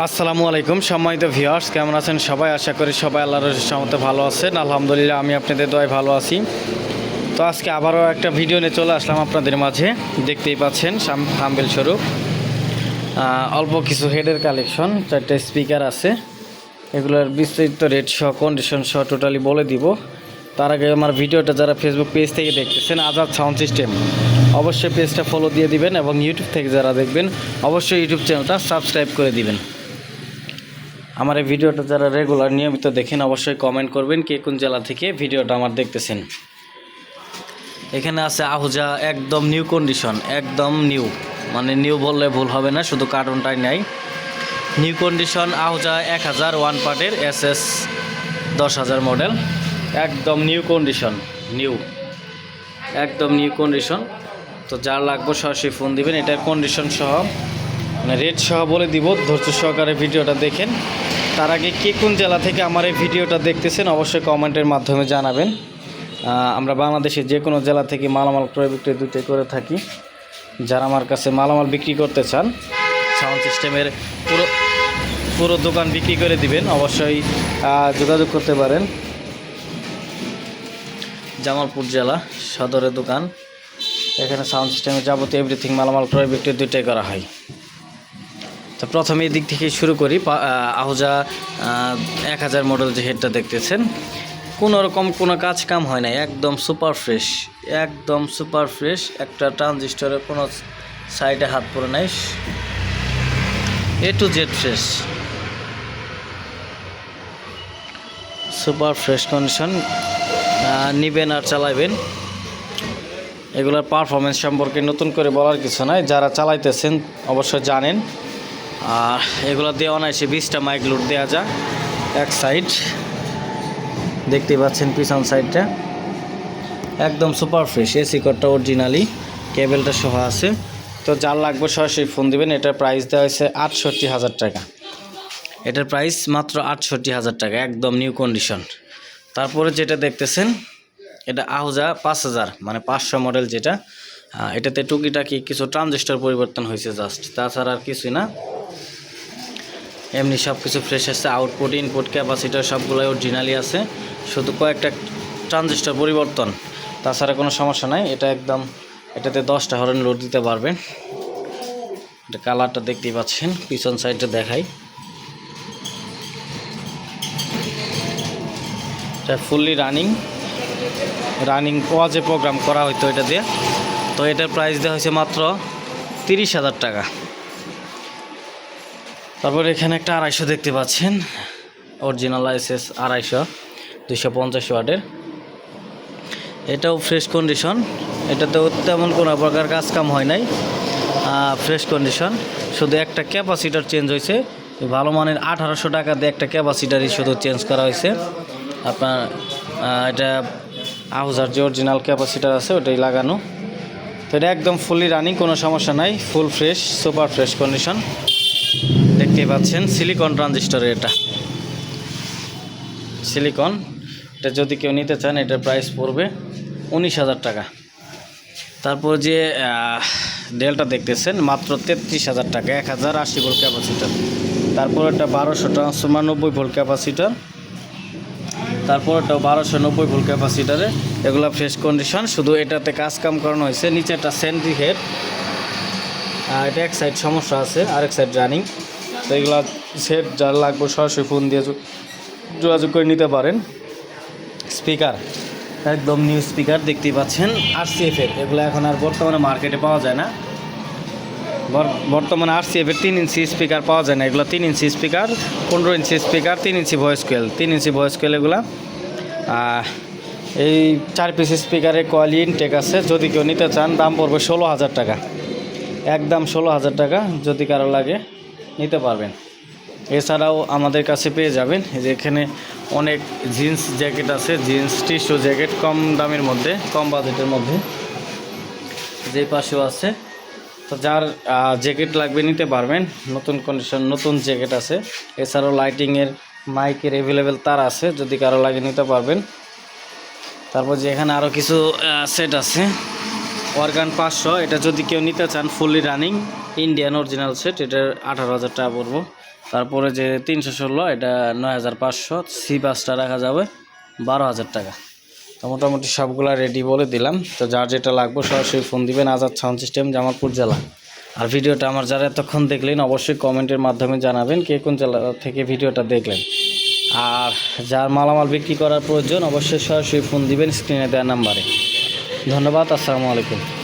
আসসালামু আলাইকুম সম্মানিত ভিউয়ার্স, কেমন আছেন সবাই? আশা করি সবাই আল্লাহর রহমতে ভালো আছেন। আলহামদুলিল্লাহ, আমি আপনাদের দয় ভালো আছি। তো আজকে আবারও একটা ভিডিও নিয়ে চলে আসলাম আপনাদের মাঝে। দেখতেই পাচ্ছেন হাম্বেল স্বরূপ। অল্প কিছু হেডের কালেকশন, চারটে স্পিকার আছে। এগুলোর বিস্তারিত রেট সহ কন্ডিশন সহ টোটালি বলে দিব। তার আগে আমার ভিডিওটা যারা ফেসবুক পেজ থেকে দেখতেছেন আজাদ সাউন্ড সিস্টেম অবশ্যই পেজটা ফলো দিয়ে দিবেন এবং ইউটিউব থেকে যারা দেখবেন, অবশ্যই ইউটিউব চ্যানেলটা সাবস্ক্রাইব করে দিবেন। আমার এই ভিডিওটা যারা রেগুলার নিয়মিত দেখেন, অবশ্যই কমেন্ট করবেন কে কোন জেলা থেকে ভিডিওটা আমার দেখতেছেন। এখানে আছে আহুজা, একদম নিউ কন্ডিশন একদম নিউ মানে নিউ বললে ভুল হবে না, শুধু কার্টুনটাই নাই। নিউ কন্ডিশন আহুজা এক হাজার ওয়ান পার্টের এস এস দশ হাজার মডেল একদম নিউ কন্ডিশন নিউ একদম নিউ কন্ডিশন তো যার লাগবে সরাসরি ফোন দিবেন, এটার কন্ডিশন সহ মানে রেট সহ বলে দিব, ধৈর্য সহকারে ভিডিওটা দেখেন। তার আগে কে কোন জেলা থেকে আমার এই ভিডিওটা দেখতেছেন অবশ্যই কমেন্টের মাধ্যমে জানাবেন। আমরা বাংলাদেশের যে কোনো জেলা থেকে মালামাল ক্রয় বিক্রয় দুটোই করে থাকি। যারা আমার কাছে মালামাল বিক্রি করতে চান সাউন্ড সিস্টেমের পুরো পুরো দোকান বিক্রি করে দিবেন। অবশ্যই যোগাযোগ করতে পারেন। জামালপুর জেলা, সদরের দোকান। এখানে সাউন্ড সিস্টেমের যাবতীয় এভরিথিং মালামাল ক্রয় বিক্রয় দুইটাই করা হয়। তো প্রথমে দিক থেকে শুরু করি। আহুজা এক হাজার মডেল যে হেডটা দেখতেছেন, কোনো রকম কোনো কাজ কাম হয় না একদম সুপার ফ্রেশ একদম সুপার ফ্রেশ একটা ট্রানজিস্টরের কোনো সাইডে হাত পড়ে নাই A to Z fresh super fresh condition নিবেন আর চালাবেন। এগুলোর পারফরমেন্স সম্পর্কে নতুন করে বলার কিছু নাই, যারা চালাইতেছেন অবশ্যই জানেন। আর এগুলো দিয়ে অনায়াসে বিশটা মাইক লোড দেওয়া যায় এক সাইড দেখতে পাচ্ছেন পিছন সাইডটা একদম সুপার ফ্রেশ এসি কোডটা অরিজিনালি কেবেলটা সহ আছে। তো যার লাগবে সরাসরি ফোন দিবেন, এটার প্রাইস দেওয়া হয়েছে আটষট্টি হাজার টাকা। এটার প্রাইস মাত্র আটষট্টি হাজার টাকা, একদম নিউ কন্ডিশন তারপরে যেটা দেখতেছেন, এটা আহুজা পাঁচ হাজার মানে পাঁচশো মডেল যেটা। এটাতে টুকিটাকি কিছু ট্রানজিস্টর পরিবর্তন হয়েছে জাস্ট তাছাড়া আর কিছুই না। এমনি সব কিছু ফ্রেশ আছে আউটপুট ইনপুট ক্যাপাসিটার সবগুলোই অরিজিনালি আছে। শুধু কয়েকটা ট্রানজিস্টর পরিবর্তন। তাছাড়া কোনো সমস্যা নাই, এটা একদম, এটাতে দশটা হরেন লোড দিতে পারবেন এটা কালারটা দেখতেই পাচ্ছেন, পিছন সাইডটা দেখাই। এটা ফুললি রানিং রানিং ওয়াজে প্রোগ্রাম করা হইতো এটা দিয়ে। তো এটার প্রাইস দেওয়া হয়েছে মাত্র তিরিশ হাজার টাকা। তারপর এখানে একটা আড়াইশো দেখতে পাচ্ছেন। অরিজিনাল আইসএস আড়াইশো দুশো পঞ্চাশ ওয়াটের। এটাও ফ্রেশ কন্ডিশন এটাতেও তেমন কোনো প্রকার কাজ কাম হয় নাই। ফ্রেশ কন্ডিশন শুধু একটা ক্যাপাসিটার চেঞ্জ হয়েছে। ভালো মানের আঠারোশো টাকা দিয়ে একটা ক্যাপাসিটারই শুধু চেঞ্জ করা হয়েছে। আপনার এটা আহুজার যে অরিজিনাল ক্যাপাসিটার আছে, ওটাই লাগানো। তো এটা একদম ফুলি রানিং কোনো সমস্যা নাই full fresh super fresh condition দেখতে পাচ্ছেন সিলিকন ট্রানজিস্টরের এটা। সিলিকন এটা যদি কেউ নিতে চান, এটার প্রাইস পড়বে উনিশ হাজার টাকা। তারপর যে ডেলটা দেখতেছেন, মাত্র তেত্রিশ হাজার টাকা, এক হাজার আশি ভোল্ট ক্যাপাসিটার তারপর এটা বারোশো ট্রান্সফর্মার নব্বই ভোল্ট ক্যাপাসিটার তারপর এটা বারোশো নব্বই ভোল্ট ক্যাপাসিটারে। এগুলো ফ্রেশ কন্ডিশন শুধু এটাতে কাজ কাম করানো হয়েছে। নিচে একটা সেন্ট্রি হেড আর এটা এক সাইড সমস্যা আছে, আরেক সাইড রানিং তো এগুলো সেট যার লাগবে সরাসরি ফোন দিয়ে যোগাযোগ করে নিতে পারেন। স্পিকার একদম নিউ স্পিকার দেখতেই পাচ্ছেন। আর সিএফের এগুলো এখন আর বর্তমানে মার্কেটে পাওয়া যায় না। বর্তমানে আর সিএফের তিন ইঞ্চি স্পিকার পাওয়া যায় না। এগুলো তিন ইঞ্চি স্পিকার পনেরো ইঞ্চি স্পিকার তিন ইঞ্চি ভয়েস কোয়েল তিন ইঞ্চি ভয়েস কোয়েল এগুলো। এই চার পিস স্পিকারের কোয়ালি ইনটেক আছে। যদি কেউ নিতে চান, দাম পড়বে ষোলো হাজার টাকা। একদম ষোলো হাজার টাকা যদি কারও লাগে, নিতে পারবেন। এছাড়াও আমাদের কাছে পেয়ে যাবেন। যেখানে অনেক জিন্স জ্যাকেট আছে। জিন্স টিস্যু জ্যাকেট কম দামের মধ্যে, কম বাজেটের মধ্যে। যে পাশেও আছে। তো যার জ্যাকেট লাগবে নিতে পারবেন। নতুন কন্ডিশন নতুন জ্যাকেট আছে। এছাড়াও লাইটিংয়ের মাইকের অ্যাভেলেবেল তার আছে, যদি কারও লাগে নিতে পারবেন। তারপর যে এখানে আরও কিছু সেট আছে। অর্গান পাঁচশো, এটা যদি কেউ নিতে চান fully running Indian original set এটার আঠারো হাজার টাকা পড়ব। তারপরে যে তিনশো ষোলো, এটা নয় হাজার পাঁচশো সি পাঁচটা রাখা যাবে, বারো হাজার টাকা। তো মোটামুটি সবগুলা রেডি বলে দিলাম। তো যার যেটা লাগবে সরাসরি ফোন দিবেন আজাদ সাউন্ড সিস্টেম জামালপুর জেলা। আর ভিডিওটা আমার যারা এতক্ষণ দেখলেন, অবশ্যই কমেন্টের মাধ্যমে জানাবেন কে কোন জেলা থেকে ভিডিওটা দেখলেন। আর যার মালামাল বিক্রি করার প্রয়োজন, অবশ্যই সরাসরি ফোন দিবেন স্ক্রিনে দেওয়ার নাম্বারে ধন্যবাদ, আসসালামু আলাইকুম।